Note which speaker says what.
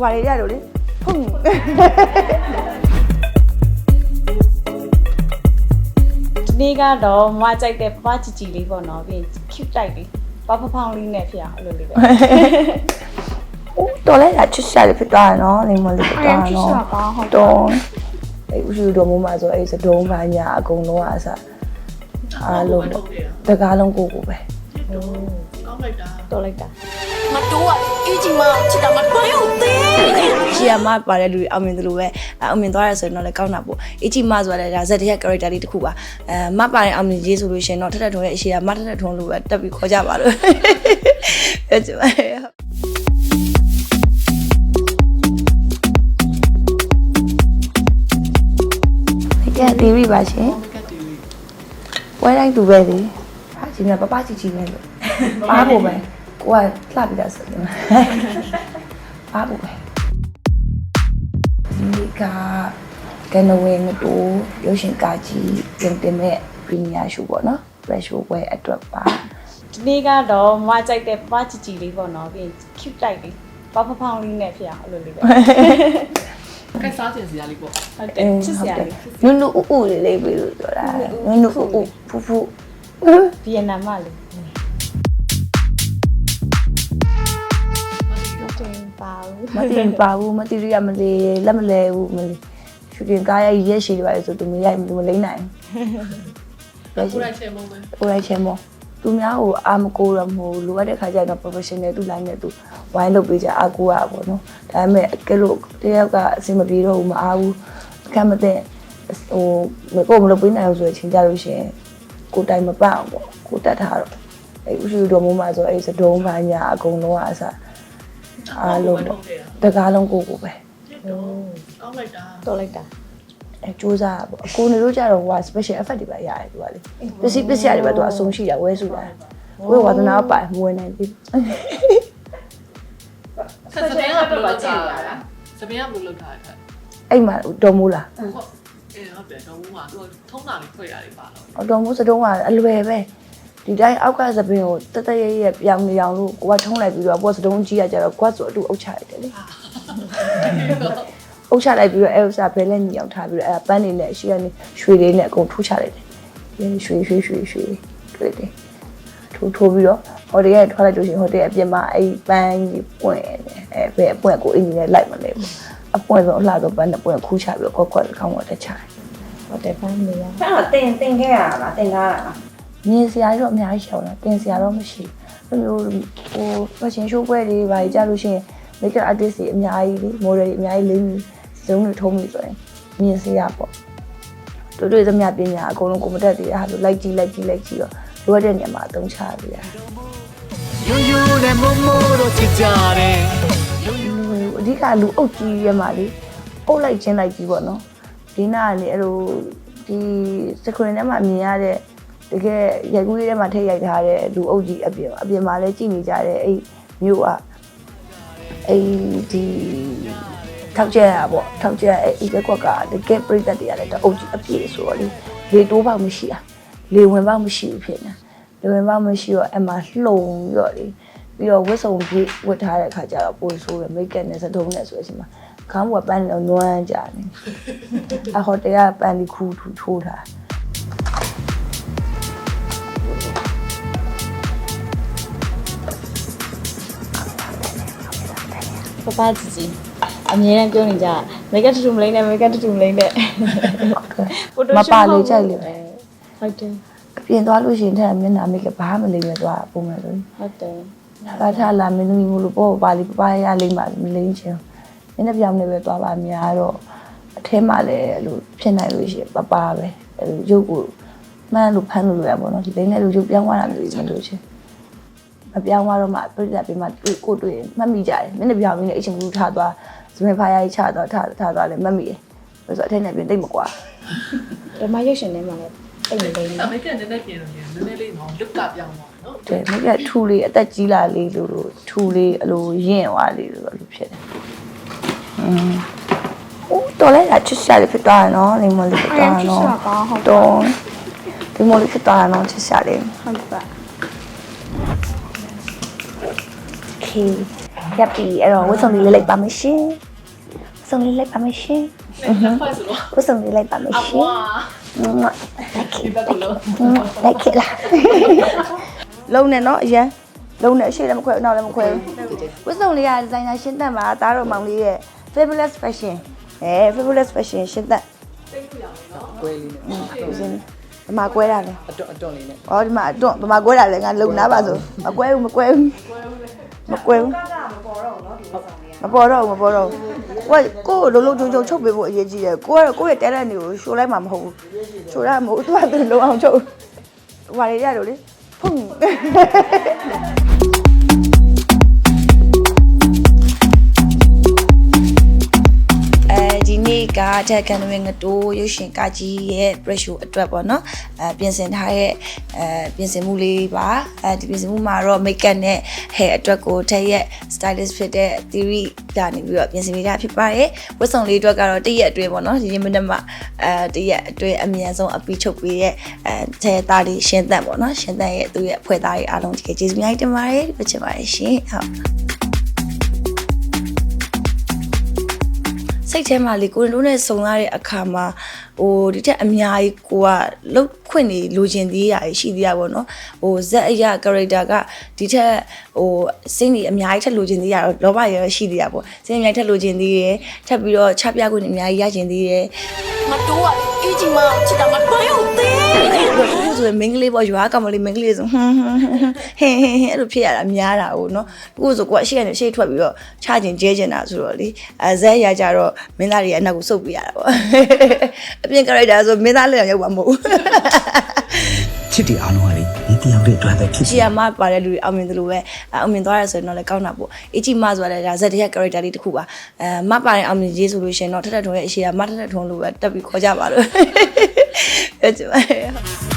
Speaker 1: ဟိုရရတော့လေဖုန်း
Speaker 2: ဒီနေ့ကတော့မမကြိုက်တဲ့ပပချီချီလေးပေါ့နော်ပြီးရင် cute တိုက်လေးပပဖောင်းလေးနဲ့ဖြစ်အောင်အဲ့လိုလေးပဲ
Speaker 1: ဦးတော်လဲတာချစ်ရှာလေးဖြစ်သွားတယ်နော်လိမ္မော်လေးဖြစ်သွားတယ်နော်
Speaker 2: ပါဟုတ်
Speaker 1: တော့အဲ့ဦးရှိတော်မိုးမှာဆိုအဲ့စတုံးပါညာအကုန်လုံးအစားအားလုံးပေါ့တကားလုံးကိုကိုပဲ
Speaker 3: ကောင်းလိုက်တာ
Speaker 2: တော်လိုက်တာ
Speaker 4: မတိုးอ่ะအေးကြီးမချစ်တာမတွန်းရုံသေး
Speaker 1: ရှီယာမပါတဲ့လူတွေအောင်မြင်တယ်လို့ပဲအောင်မြင်သွားရဆိုရင်တော့လည်းကောင်းတာပေါ့အချီမဆိုရတဲ့ဒါဇက်တရဲ့ character လေးတစ်ခုပါအဲမပါတဲ့အောင်မြင်ကြီးဆိုလို့ရှိရင်တော့ထက်ထက်ထုံးရဲ့အရှိယာမထက်ထက်ထုံးလို့ပဲတက်ပြီးခေါ်ကြပါလို့ပြောချင်ပါတယ်ကဲတီဗီပါရှင်
Speaker 3: ကတ်တီဗီ
Speaker 1: ဝဲတိုင်းသူပဲလေ ဟာကြီးမြပပချီချီပဲလို့ပါဖို့ပဲကိုကလှပြီးသားဆိုတယ်ပါဖို့ပဲဒီကကနဝင်းတူရုပ်ရှင်ကာကြီးပြင်တင်မဲ့ပရီမီယာရှိုးပေါ့နော် fresh show ပွဲအတွက်ပါ
Speaker 2: ဒီနေ့ကတော့မမကြိုက်တဲ့ပပချီချီလေးပေါ့နော်ပြီးရင် cute တိုက်လေးပပဖောင်းလေးနဲ့ဖြစ်အောင်အဲ့လိုလေးပဲ
Speaker 3: ကတ်စားကျင်စရာလေးပေါ့
Speaker 2: ဟုတ်တယ်ချစ်စရာလေး
Speaker 1: နုနုဥဥလေးလေးပြီးလို့ပြောတာနုနုဥဥဖူဖူ
Speaker 2: ဗီယက်နမ်မလေးတင်ပါဘူး
Speaker 1: မတင်ပါဘူးမတိရမလေးလက်မလဲဘူးမလေးရှူတင်ကားရရက်ရှိတယ်ပါလေဆိုသူမရိုက်သူမလိမ့်နိုင်ဘူး
Speaker 3: ကိုရိုက်ချေမုံပဲ
Speaker 1: ကိုရိုက်ချင်မောသူများကိုအာမကိုရမဟုတ်လိုအပ်တဲ့ခါကျရင်တော့ professional သူ line နဲ့သူဝိုင်းလုပ်ပေးကြအာကိုရပါဘောနော်ဒါပေမဲ့ကဲလို့တယောက်ကအဆင်မပြေတော့ဘူးမအားဘူးအခက်မသိဟိုမကိုမလုပ်ပေးနိုင်ဘူးဆိုရင်ချင်းကြလို့ရှိရင် ကိုတိုင်မပအောင်ပေါ့ကိုတတ်ထားတော့အဲ့ဥရှိတော်မိုးမှာဆိုအဲ့စတုံးပါညာအကုန်လုံးအစားအားလုံးပေါ့တကားလုံးကိုကိုပဲ
Speaker 3: ကောင်းလိုက်တာ
Speaker 2: တော်လိုက်တာ
Speaker 1: အဲစူးစမ်းပေါ့အကိုနေတို့ကြတော့ဟို special effect တွေပါရတယ်သူကလေပစ္စည်းပစ္စည်းတွေပါသူအဆုံးရှိတာဝဲစုတာဝဲဝါသနာပါမဝင်နိုင်ဘူး
Speaker 3: ဆက်စပင်းကဘယ်လိုလုပ်တာလဲစပင်းကဘယ်လိုလုပ်တာလဲ
Speaker 1: အဲ့မှာတော်မိုးလား
Speaker 3: ဟုတ် အေးဟုတ်တယ်တော့ဘူးမှာသူထုံးတာလေးဖွဲ့ရတယ်ပါတော့
Speaker 1: အတော်မိုးစတုံးကအလွယ်ပဲဒီတိုင်းအောက်ကသပင်ကိုတက်တက်ရရပြောင်းနေအောင်လို့ကိုကထုံးလိုက်ပြီးတော့ကိုကစတုံးကြီးကကြတော့ကွက်ဆိုအတူအုပ်ချလိုက်တယ်လေအုပ်ချလိုက်ပြီးတော့အဲဥစားဘဲလဲညီအောင်ထားပြီးတော့အဲပန်းနေနဲ့အရှိကနေရွှေလေးနဲ့အကုန်ထိုးချလိုက်တယ်ဒီရွှေရွှေရွှေရွှေတွေ့တယ်ထိုးထိုးပြီးတော့ဟိုတည်းကထွက်လိုက်လို့ရှိရင်ဟိုတည်းအပြင်မှာအဲ့ပန်းကြီးပွင့်တယ်အဲဘယ်အပွင့်ကိုအင်းကြီးနဲ့လိုက်မလဲဘူး အပွင့်ဆုံးအလှဆုံးပန်းနဲ့ပွင့်ခူးချပြီးတော့ခွက်ခွက်ခေါင်းပေါ်တက်ချတယ်
Speaker 2: ဟုတ်တယ်ဖမ်းနေရ
Speaker 5: အဲ့တော့တင်တင်ခဲ့ရတာလားတင်ထားတာလား
Speaker 1: မြင်စရာကြီးတော့အများကြီးရှောင်တာတင်စရာတော့မရှိဘူးဘယ်လိုဟို fashion show ပွဲတွေဘာကြီးကြလို့ရှိရင် makeup artist တွေအများကြီးလေ model တွေအများကြီးလိမ့်ပြီးဇုံတွေထုံးပြီးဆိုရင်မြင်စရာပေါ့တို့တို့သမျှပညာအကုန်လုံးကွန်ပျူတာတွေအားလို့လိုက်ကြည့်လိုက်ကြည့်လိုက်ကြည့်တော့လိုအပ်တဲ့နေရာမှာအသုံးချရပြရ
Speaker 6: ယူယူနဲ့မမိုးတို့ချစ်ကြတယ်
Speaker 1: အဓိကလူအုပ်ကြီးရမှာလေအုပ်လိုက်ချင်းလိုက်ကြီးပေါ့နော်ဒီနာကလေအဲ့လိုဒီစခရင်ထဲမှာမြင်ရတဲ့တကယ်ရိုက်ကူးလေးထဲမှာထည့်ရိုက်ထားတဲ့လူအုပ်ကြီးအပြင်အပြင်မှာလည်းကြည့်နေကြတဲ့အဲ့မြို့ကအဲ့ဒီထောက်ကျရပေါ့ထောက်ကျရအဲ့ဒီကွက်ကတကယ်ပြိတ္တတွေကလည်းတအုပ်ကြီးအပြည့်ဆိုတော့လေလေတိုးပေါက်မရှိอ่ะလေဝင်ပေါက်မရှိဘူးဖြစ်နေလေဝင်ပေါက်မရှိတော့အမှလှုံပြီးတော့လေ ပြီးတော့ဝတ်စုံပြည့်ဝတ်ထားတဲ့အခါကျတော့ပိုဆိုးတယ်မိတ်ကပ်နဲ့စတုံးနဲ့ဆိုတဲ့အချိန်မှာခေါင်းကပန်းလုံးနွမ်းကြတယ်အဟိုတယ်ကပန်းဒီခူးထူထိုးထား
Speaker 2: ပပချီချီအမြဲတမ်းပြောနေကြမေကပ်တူတူမလိမ့်နဲ့မေကပ်တူတူမလိမ့်နဲ့
Speaker 1: မပါလေကြိုက်လေပဲ
Speaker 2: ဟုတ်တယ်
Speaker 1: အပြင်သွားလို့ရှိရင်ထက်မျက်နှာမိတ်ကဘာမှမလိမ့်ပဲသွားပုံမှန်ဆိုရင်
Speaker 2: ဟုတ်တယ်
Speaker 1: ဘာထားလာမင်းသမီးမလို့ပေါ့ပါလီပပရလိမ့်ပါမလိမ့်ချင်နည်းနည်းပြောင်းနေပဲသွားပါများတော့အထဲမှာလည်းအဲ့လိုဖြစ်နိုင်လို့ရှိရင်ပပပဲအဲ့လိုရုပ်ကိုမှန်းလို့ဖမ်းလို့ရပါတော့ဒီလိမ့်နဲ့လို့ရုပ်ပြောင်းသွားတာမျိုးမလို့ချင်းမပြောင်းသွားတော့မှပြိတ္တပြမတွေ့ကိုတွေ့မှတ်မိကြတယ်မင်းတို့ပြောင်းပြီးနေအချင်းဘူးထားသွားဇမင်ဖားရချသွားထားထားသွားလည်းမှတ်မိတယ်ဆိုတော့အထက်နဲ့ပြင်တိတ်မကွာ
Speaker 2: ဓမ္မရုပ်ရှင်ထဲမှာလည်းအဲ့လိုလိမ့်နေ
Speaker 3: အမေကနည်းနည်းပြင်လို့ရတယ်နည်းနည်းလေးတော့လွတ်ကပြောင်းသွား
Speaker 1: တယ်မိကထူလေးအသက်ကြီးလာလေးလို့လို့ထူလေးအလိုရင့်သွားလေးလို့အလိုဖြစ်တယ်อืมโอ้ตอนแรกอ่ะชิชาเลยဖြစ်သွားတယ်เนาะလိမ္မော်လေးဖြစ်သွားတယ်เนาะတော်လိမ္မော်လေးဖြစ်သွားတယ်เนาะชิชาလေး
Speaker 2: ဟုတ်ပါ
Speaker 1: โอเคရပ်ပြီအဲ့တော့ဝတ်စုံလေးလေးလိုက်ပါမယ်ရှင်ဝတ်စုံလေးလိုက်ပါမယ်ရှင်ဝတ်စုံလေးလိုက်ပါမယ်ရှင် Like it, like
Speaker 3: it, like it lah.
Speaker 1: လိုက်ခေလားလုံးနဲ့နော်အရန်လုံးနဲ့အရှိလည်းမခွဲဘူးနောက်လည်းမခွဲဘူးဝတ်စုံလေးကဒီဇိုင်နာရှင်းသက်မှာဒါတော့မောင်လေးရဲ့ fabulous fashion အဲ fabulous fashion ရှင်းသက်
Speaker 7: ကွဲလေးနဲ့
Speaker 1: ဦးစင်းဒီမှာကွဲတာလေ
Speaker 7: အတွန့်အတွန့်လေးနဲ့
Speaker 1: ဩဒီမှာအတွန့်ဒီမှာကွဲတာလေငါလုံနာပါဆိုမကွဲဘူးမကွဲဘူးမကွဲဘူးမပေါ်တော့ဘူးမပေါ်တော့ဘူးကိုယ်ကိုယ်လုံးလုံးချုံချုံချုပ်ပေးဖို့အရေးကြီးတယ်ကိုယ်ကတော့ကိုယ့်ရဲ့တဲလက်နေကိုရှိုးလိုက်မှာမဟုတ်ဘူးရှိုးရမဟုတ်သူကသူလုံအောင်ချုပ်ဟိုရရတော့လေ ဖု နေ့ကတက်ကန်ဝင်းငတိုးရုပ်ရှင်ကကြီးရဲ့ pressure အတွက်ပေါ့နော်အဲပြင်ဆင်ထားတဲ့အဲပြင်ဆင်မှုလေးပါအဲဒီပြင်ဆင်မှုမှာတော့ makeup နဲ့ hair အတွက်ကိုထည့်ရက် stylist ဖြစ်တဲ့ theory ကနေပြီးတော့ပြင်ဆင်ပေးတာဖြစ်ပါတယ်ဝတ်စုံလေးအတွက်ကတော့တရက်အတွင်းပေါ့နော်ဒီနေ့မနေ့မှအဲတရက်အတွင်းအမြန်ဆုံးအပီးချုပ်ပေးတဲ့အဲထဲသားလေးရှင်းသက်ပေါ့နော်ရှင်းသက်ရဲ့သူ့ရဲ့ဖွဲ့သားတွေအားလုံးဒီကကျေးဇူးအများကြီးတင်ပါတယ်ဒီပြချင်ပါတယ်ရှင်ဟုတ် စိတ်ထဲမှာလေကိုရင်တို့နဲ့ဆုံရတဲ့အခါမှာဟိုဒီထက်အများကြီးကိုကလှုပ်ခွင့်နေလိုချင်သေးရရှိသေးရပါတော့ဟိုဇက်အရာ character ကဒီထက်ဟိုစိတ်နေအများကြီးထက်လိုချင်သေးရတော့လောဘရရှိသေးရပေါ့စိတ်အများကြီးထက်လိုချင်သေးရထပ်ပြီးတော့ချပြခွင့်နေအများကြီးရချင်သေးရ
Speaker 4: မတိုးရအကြီးမချစ်တာမထွန်းရုံသေး
Speaker 1: အခုဆိုရင်မင်းကလေးပေါ့ရွာကမလေးမင်းကလေးဆိုဟွန်းဟွန်းဟွန်းဟင်းဟင်းဟင်းအဲ့လိုဖြစ်ရတာများတာဟုတ်နော်အခုဆိုကိုကအရှိကနေရှေ့ထွက်ပြီးတော့ချကျင်ကျဲကျင်တာဆိုတော့လေအဲဇက်ရကြတော့မင်းသားတွေအနောက်ကိုစုပ်ပြရတာပေါ့အပြင် character ဆိုမင်းသားလည်းရောက်မှာမဟုတ်ဘူး
Speaker 6: ချစ်တီအားလုံးကလေဒီတယောက်တည်းအတွက်ပဲဖြစ်
Speaker 1: ချီယာမပါတဲ့လူတွေအောင်မြင်တယ်လို့ပဲအောင်မြင်သွားရဆိုရင်တော့လည်းကောင်းတာပေါ့အချီမဆိုတာလည်းဒါဇက်တရဲ့ character လေးတစ်ခုပါအဲမပါတဲ့အောင်မြင်ကြီးဆိုလို့ရှိရင်တော့ထက်ထက်ထုံရဲ့အရှိယာမထက်ထက်ထုံလို့ပဲတက်ပြီးခေါ်ကြပါလို့ပြောချင်ပါတယ်